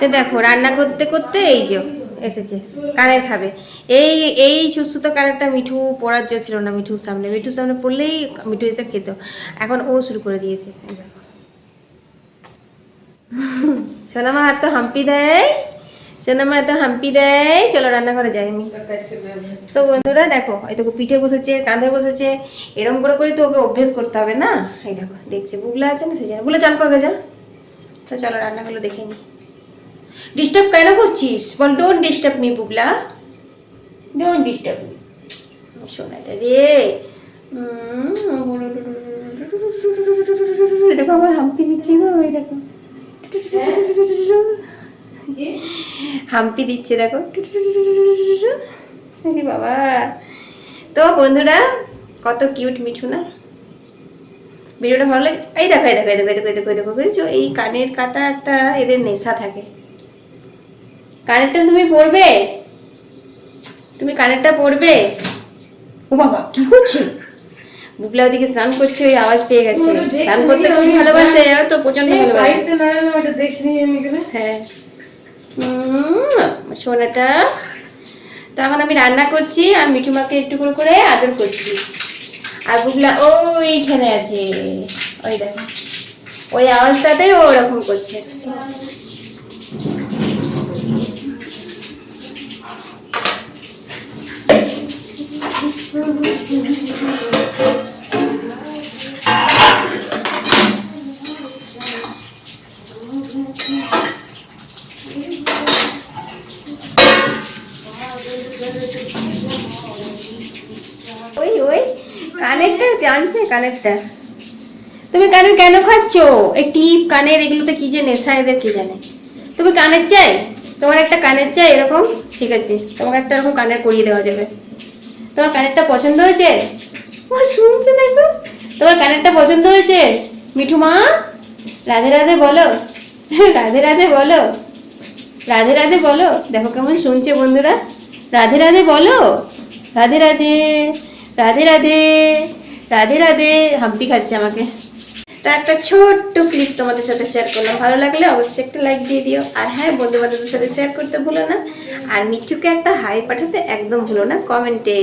তো দেখো রান্না করতে করতে এই যে এসেছে কানের খাবে এই এই ছুসু তো কানেরটা মিঠু পড়ার জন্য ছিল না মিঠুর সামনে। মিঠুর সামনে পড়লেই মিঠু এসে খেত। এখন ও শুরু করে দিয়েছে। সোনামা হাত তো হাম্পি দেয়। সোনামা তো হাম্পি দেয়। চলো রান্নাঘরে যাই আমি। তো বন্ধুরা দেখো এই দেখো পিঠে বসেছে কাঁধে বসেছে। এরকম করে করে তো ওকে অভ্যেস করতে হবে না? এই দেখো দেখছে বুগলা আছে না সেই জন্য। বুগলা চান করবে যা। তো চলো রান্নাগুলো দেখে নি। ডিস্টার্ব কেন করছিস? বল ডোন্ট ডিস্টার্ব মি বুগলা ডোন্ট ডিস্টার্ব মি শোনাটা রে। দেখো আমার হাম্পি দিচ্ছি গো ওই দেখো। হাম্পি দিচ্ছে দেখো। বাবা। তো বন্ধুরা কত কিউট মিঠু না ভিডিওটা ভালো লাগে? এই দেখো এই দেখো এই দেখো এই দেখো এই দেখো এই দেখো বুঝেছ? এই কানের কাটা একটা এদের নেশা থাকে। কানেরটা তুমি পরবে? তুমি কানেরটা পরবে? ও বাবা কি করছে? বুবলা ওদিকে স্নান করছে ওই আওয়াজ পেয়ে গেছে। স্নান করতে খুব ভালোবাসে আর তো প্রচণ্ড ভালোবাসে। হ্যাঁ। সোনাটা। তো এখন আমি রান্না করছি আর মিঠু মাকে একটু করে করে আদর করছি। আর বুগলা ওইখানে আছে। ওই দেখো। ওই আওয়াজটাতে ও ওরকম করছে। ওই ওই। কানেরটা জানছে কানেরটা তুমি কানের কেন খাচ্ছ? এই টিপ, কানের, এগুলোতে কি যে নেশা, এদের কি জানে? তুমি কানের চাই? তোমার একটা কানের চাই, এরকম? ঠিক আছে, তোমাকে একটা এরকম কানের করিয়ে দেওয়া যাবে। তোমার কানেরটা পছন্দ হয়েছে? ও, শুনছে দেখো। তোমার কানেরটা পছন্দ হয়েছে? মিঠু মা? রাধে রাধে বলো। রাধে রাধে বলো। রাধে রাধে বলো। দেখো কেমন শুনছে বন্ধুরা। রাধে রাধে বলো। রাধে রাধে। রাধে রাধে রাধে রাধে। হাম্পি খাচ্ছে আমাকে। তা একটা ছোট্ট ক্লিপ তোমাদের সাথে শেয়ার করলাম। ভালো লাগলে অবশ্যই একটা লাইক দিয়ে দিও। আর হ্যাঁ বন্ধু বান্ধবদের সাথে শেয়ার করতে ভুলো না। আর মিঠুকে একটা হাই পাঠাতে একদম ভুলো না কমেন্টে